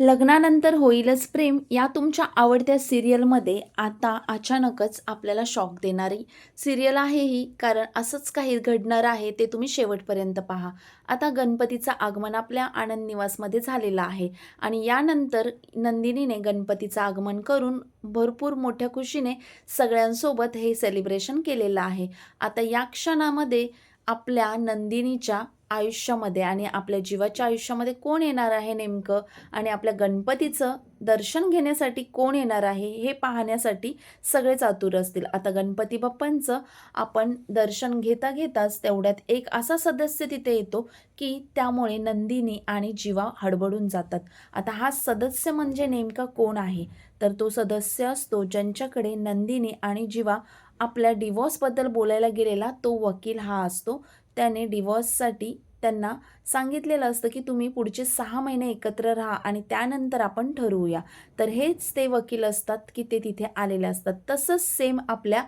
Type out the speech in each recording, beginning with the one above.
लग्नानंतर होईलच प्रेम या तुमच्या आवडत्या सिरियलमध्ये आता अचानकच आपल्याला शॉक देणारी सिरियल आहे ही. कारण असंच काही घडणार आहे ते तुम्ही शेवटपर्यंत पहा. आता गणपतीचं आगमन आपल्या आनंद निवासमध्ये झालेलं आहे. आणि यानंतर नंदिनीने गणपतीचं आगमन करून भरपूर मोठ्या खुशीने सगळ्यांसोबत हे सेलिब्रेशन केलेलं आहे. आता या क्षणामध्ये आपल्या नंदिनीच्या आयुष्यामध्ये आणि आपल्या जीवाच्या आयुष्यामध्ये कोण येणार आहे नेमकं? आणि आपल्या गणपतीचं दर्शन घेण्यासाठी कोण येणार आहे? हे पाहण्यासाठी सगळेच आतुर असतील. आता गणपती बाप्पांचं आपण दर्शन घेता घेताच तेवढ्यात एक असा सदस्य तिथे येतो की त्यामुळे नंदिनी आणि जीवा हडबडून जातात. आता हा सदस्य म्हणजे नेमका कोण आहे? तर तो सदस्य असतो ज्यांच्याकडे नंदिनी आणि जीवा आपल्या डिवॉर्सबद्दल बोलायला गेलेला तो वकील हा असतो. त्याने डिवॉर्ससाठी त्यांना सांगितलेलं असतं की तुम्ही पुढचे सहा महिने एकत्र राहा आणि त्यानंतर आपण ठरवूया. तर हेच ते वकील असतात की ते तिथे आलेले असतात. तसंच सेम आपल्या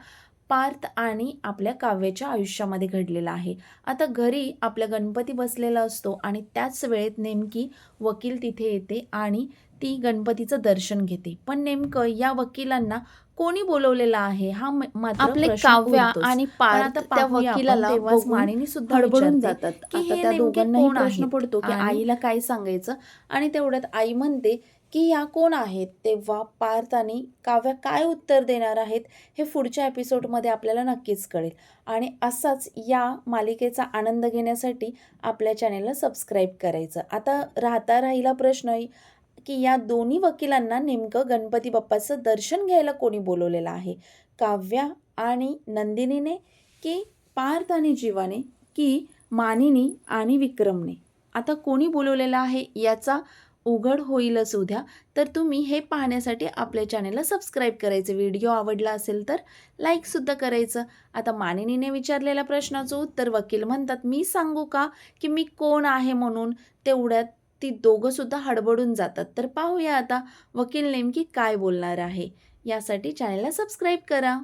पार्थ आणि आपल्या काव्याच्या आयुष्यामध्ये घडलेलं आहे. आता घरी आपल्या गणपती बसलेला असतो आणि त्याच वेळेत नेमकी वकील तिथे येते आणि ती गणपतीचं दर्शन घेते. पण नेमकं या वकिलांना कोणी बोलवलेलं आहे हा आपले प्रश्न काव्या. आणि वकिलाला मानिनी सुद्धा हडबडून जातात. की हे त्या दोघांनाही प्रश्न? पडतो की आईला काय सांगायचं? आणि तेवढ्यात आई म्हणते की या कोण आहेत? तेव्हा पार्थ आणि काव्या काय उत्तर देणार आहेत हे पुढच्या एपिसोडमध्ये आपल्याला नक्कीच कळेल. आणि असाच या मालिकेचा आनंद घेण्यासाठी आपल्या चॅनेलला सबस्क्राईब करायचं. आता राहता राहिला प्रश्न की या दोन्ही वकिलांना नेमकं गणपती बाप्पाचं दर्शन घ्यायला कोणी बोलवलेलं आहे? काव्या आणि नंदिनीने की पार्थ आणि जीवाने की मानिनी आणि विक्रमने? आता कोणी बोलवलेलं आहे याचा उघड होईलच उद्या तर तुम्ही हे पाहण्यासाठी आपल्या चॅनेलला सबस्क्राईब करायचं. व्हिडिओ आवडला असेल तर लाईकसुद्धा करायचं. आता मानिनीने विचारलेल्या प्रश्नाचं उत्तर वकील म्हणतात मी सांगू का की मी कोण आहे म्हणून? तेवढ्यात ती दोघंसुद्धा हडबडून जातात. तर पाहूया आता वकील नेमकी काय बोलणार आहे. यासाठी चॅनेलला सबस्क्राईब करा.